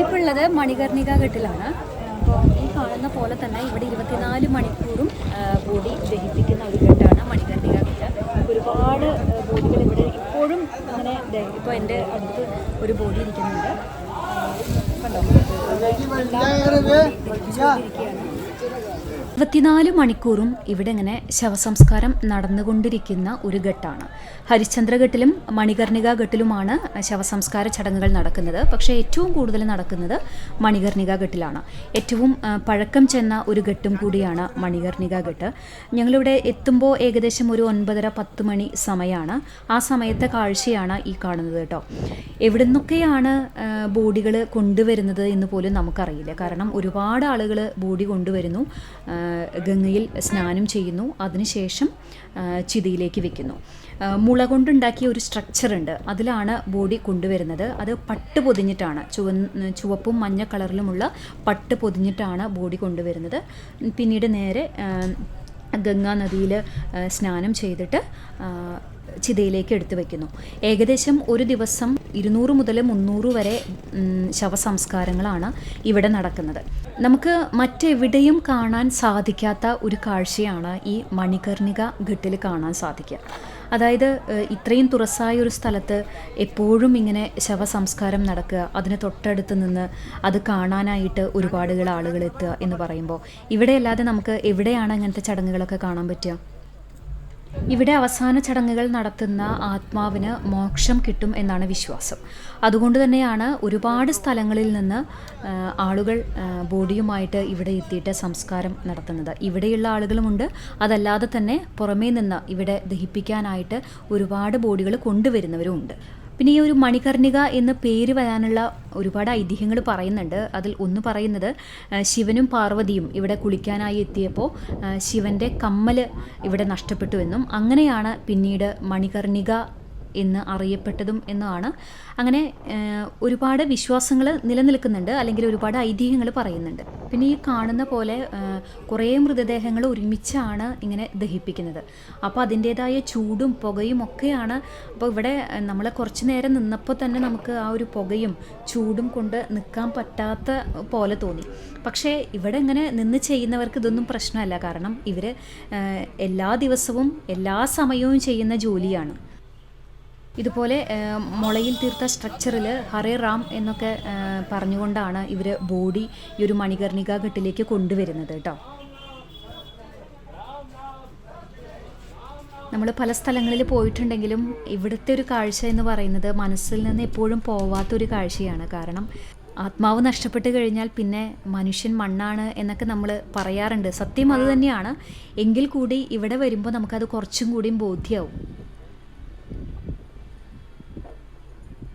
ഞാനിപ്പോൾ ഉള്ളത് മണികർണിക ഘട്ടിലാണ് അപ്പോൾ ഈ കാണുന്ന പോലെ തന്നെ ഇവിടെ ഇരുപത്തിനാല് മണിക്കൂറും ബോഡി ദഹിപ്പിക്കുന്ന ഒരു ഘട്ടമാണ് മണികർണിക ഘട്ട് ഒരുപാട് ബോഡികൾ ഇവിടെ ഇപ്പോഴും അങ്ങനെ ഇപ്പോൾ എന്റെ അടുത്ത് ഒരു ബോഡി ഇരിക്കുന്നുണ്ട്. കണ്ടോ? ദഹിപ്പിച്ചുകൊണ്ടിരിക്കുകയാണ്. ഇരുപത്തിനാല് മണിക്കൂറും ഇവിടെ ഇങ്ങനെ ശവസംസ്കാരം നടന്നുകൊണ്ടിരിക്കുന്ന ഒരു ഘട്ടമാണ് ഹരിശ്ചന്ദ്രഘട്ടിലും മണികർണിക ഘട്ടിലുമാണ് ശവസംസ്കാര ചടങ്ങുകൾ നടക്കുന്നത്. പക്ഷേ ഏറ്റവും കൂടുതൽ നടക്കുന്നത് മണികർണിക ഘട്ടിലാണ് ഏറ്റവും പഴക്കം ചെന്ന ഒരു ഘട്ടും കൂടിയാണ് മണികർണിക ഘട്ട് ഞങ്ങളിവിടെ എത്തുമ്പോൾ ഏകദേശം ഒരു ഒൻപതര പത്ത് മണി സമയമാണ് ആ സമയത്തെ കാഴ്ചയാണ് ഈ കാണുന്നത് കേട്ടോ. എവിടെ നിന്നൊക്കെയാണ് ബോഡികൾ കൊണ്ടുവരുന്നത് എന്ന് പോലും നമുക്കറിയില്ല. കാരണം ഒരുപാട് ആളുകൾ ബോഡി കൊണ്ടുവരുന്നു ഗംഗയിൽ സ്നാനം ചെയ്യുന്നു അതിനുശേഷം ചിതിയിലേക്ക് വെക്കുന്നു. മുള കൊണ്ടുണ്ടാക്കിയ ഒരു സ്ട്രക്ചർ ഉണ്ട്. അതിലാണ് ബോഡി കൊണ്ടുവരുന്നത്. അത് പട്ട് പൊതിഞ്ഞിട്ടാണ്. ചുവ ചുവപ്പും മഞ്ഞ കളറിലുമുള്ള പട്ട് പൊതിഞ്ഞിട്ടാണ് ബോഡി കൊണ്ടുവരുന്നത്. പിന്നീട് നേരെ ഗംഗാ നദിയിൽ സ്നാനം ചെയ്തിട്ട് ചിതയിലേക്ക് എടുത്തു വയ്ക്കുന്നു ഏകദേശം ഒരു ദിവസം ഇരുന്നൂറ് മുതൽ മുന്നൂറ് വരെ ശവസംസ്കാരങ്ങളാണ് ഇവിടെ നടക്കുന്നത്. നമുക്ക് മറ്റെവിടെയും കാണാൻ സാധിക്കാത്ത ഒരു കാഴ്ചയാണ് ഈ മണികർണിക ഘട്ടിൽ കാണാൻ സാധിക്കുക. അതായത് ഇത്രയും തുറസായ ഒരു സ്ഥലത്ത് എപ്പോഴും ഇങ്ങനെ ശവസംസ്കാരം നടക്കുക അതിന് തൊട്ടടുത്ത് നിന്ന് അത് കാണാനായിട്ട് ഒരുപാടുകൾ ആളുകൾ എത്തുക എന്ന് പറയുമ്പോൾ ഇവിടെ അല്ലാതെ നമുക്ക് എവിടെയാണ് അങ്ങനത്തെ ചടങ്ങുകളൊക്കെ കാണാൻ പറ്റുക? ഇവിടെ അവസാന ചടങ്ങുകൾ നടത്തുന്ന ആത്മാവിന് മോക്ഷം കിട്ടും എന്നാണ് വിശ്വാസം. അതുകൊണ്ട് തന്നെയാണ് ഒരുപാട് സ്ഥലങ്ങളിൽ നിന്ന് ആളുകൾ ബോഡിയുമായിട്ട് ഇവിടെ എത്തിയിട്ട് സംസ്കാരം നടത്തുന്നത്. ഇവിടെയുള്ള ആളുകളുമുണ്ട്. അതല്ലാതെ തന്നെ പുറമേ നിന്ന് ഇവിടെ ദഹിപ്പിക്കാനായിട്ട് ഒരുപാട് ബോഡികൾ കൊണ്ടുവരുന്നവരുമുണ്ട്. പിന്നെ ഈ ഒരു മണികർണിക എന്ന പേര് വരാനുള്ള ഒരുപാട് ഐതിഹ്യങ്ങൾ പറയുന്നുണ്ട്. അതിൽ ഒന്ന് പറയുന്നത് ശിവനും പാർവതിയും ഇവിടെ കുളിക്കാനായി എത്തിയപ്പോൾ ശിവന്റെ കമ്മൽ ഇവിടെ നഷ്ടപ്പെട്ടു എന്നും അങ്ങനെയാണ് പിന്നീട് മണികർണിക എന്ന് അറിയപ്പെട്ടതും എന്നാണ്. അങ്ങനെ ഒരുപാട് വിശ്വാസങ്ങൾ നിലനിൽക്കുന്നുണ്ട് അല്ലെങ്കിൽ ഒരുപാട് ഐതിഹ്യങ്ങൾ പറയുന്നുണ്ട്. പിന്നെ ഈ കാണുന്ന പോലെ കുറേ മൃതദേഹങ്ങൾ ഒരുമിച്ചാണ് ഇങ്ങനെ ദഹിപ്പിക്കുന്നത്. അപ്പോൾ അതിന്റേതായ ചൂടും പുകയും ഒക്കെയാണ്. അപ്പോൾ ഇവിടെ നമ്മൾ കുറച്ച് നേരം നിന്നപ്പോൾ തന്നെ നമുക്ക് ആ ഒരു പുകയും ചൂടും കൊണ്ട് നിൽക്കാൻ പറ്റാത്ത പോലെ തോന്നി. പക്ഷേ ഇവിടെ ഇങ്ങനെ നിന്ന് ചെയ്യുന്നവർക്ക് ഇതൊന്നും പ്രശ്നമല്ല. കാരണം ഇവർ എല്ലാ ദിവസവും എല്ലാ സമയവും ചെയ്യുന്ന ജോലിയാണ്. ഇതുപോലെ മുളയിൽ തീർത്ത സ്ട്രക്ചറിൽ ഹറേ റാം എന്നൊക്കെ പറഞ്ഞുകൊണ്ടാണ് ഇവർ ബോഡി ഈ ഒരു മണികർണിക ഘട്ടിലേക്ക് കൊണ്ടുവരുന്നത് കേട്ടോ നമ്മൾ പല സ്ഥലങ്ങളിൽ പോയിട്ടുണ്ടെങ്കിലും ഇവിടുത്തെ ഒരു കാഴ്ച എന്ന് പറയുന്നത് മനസ്സിൽ നിന്ന് എപ്പോഴും പോവാത്തൊരു കാഴ്ചയാണ്. കാരണം ആത്മാവ് നഷ്ടപ്പെട്ട് കഴിഞ്ഞാൽ പിന്നെ മനുഷ്യൻ മണ്ണാണ് എന്നൊക്കെ നമ്മൾ പറയാറുണ്ട്. സത്യം അത് തന്നെയാണ്. എങ്കിൽ കൂടി ഇവിടെ വരുമ്പോൾ നമുക്കത് കുറച്ചും കൂടിയും ബോധ്യമാവും